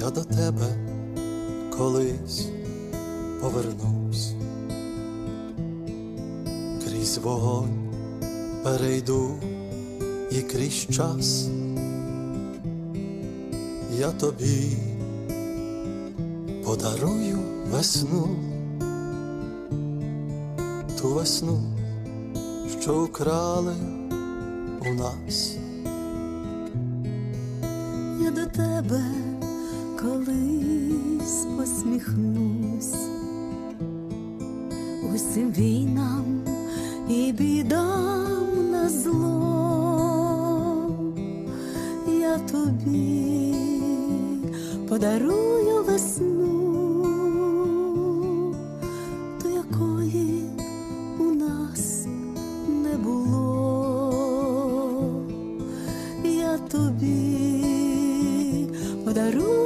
я до тебе колись повернусь, крізь вогонь перейду і крізь час. Я тобі подарую весну, ту весну, що украли у нас. я до тебе колись посміхнусь. Усім війнам і бідам на зло, я тобі подарую весну, до якої у нас не було. Я тобі подарую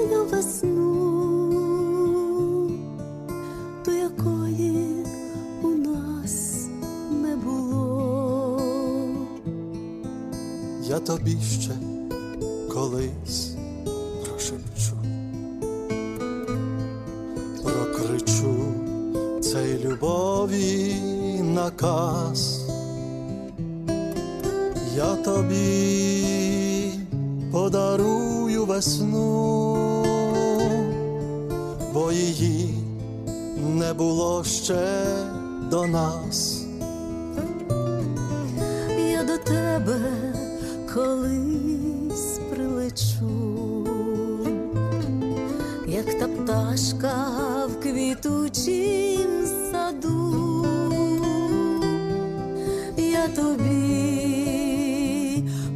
я тобі ще колись прошепчу, прокричу цей любові наказ, я тобі подарую весну, бо її не було ще до нас. Як та пташка в квітучім саду, я тобі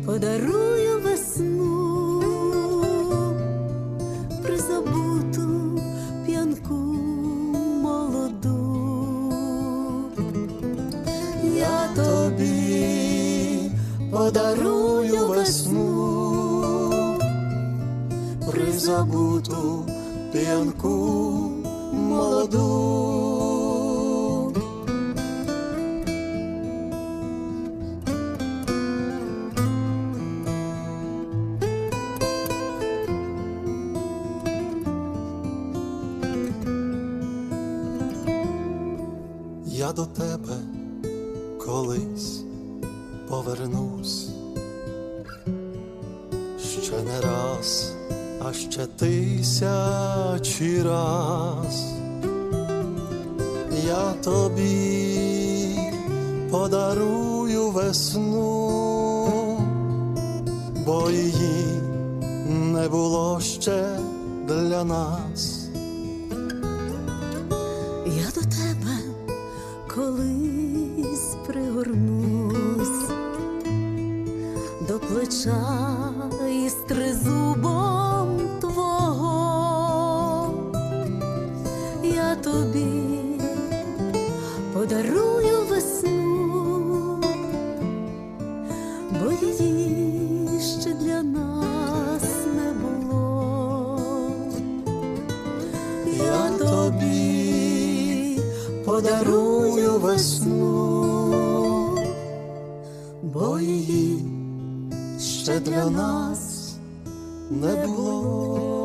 подарую весну, призабуту п'янку молоду. Я тобі подарую весну, призабуту п'янку молоду. Я до тебе колись повернусь ще не раз, а ще тисячі раз. Я тобі подарую весну, бо її не було ще для нас. Я до тебе колись пригорнусь до плеча із тризубом тобі подарую весну, бо її ще для нас не було. Я тобі подарую весну, бо її ще для нас не було.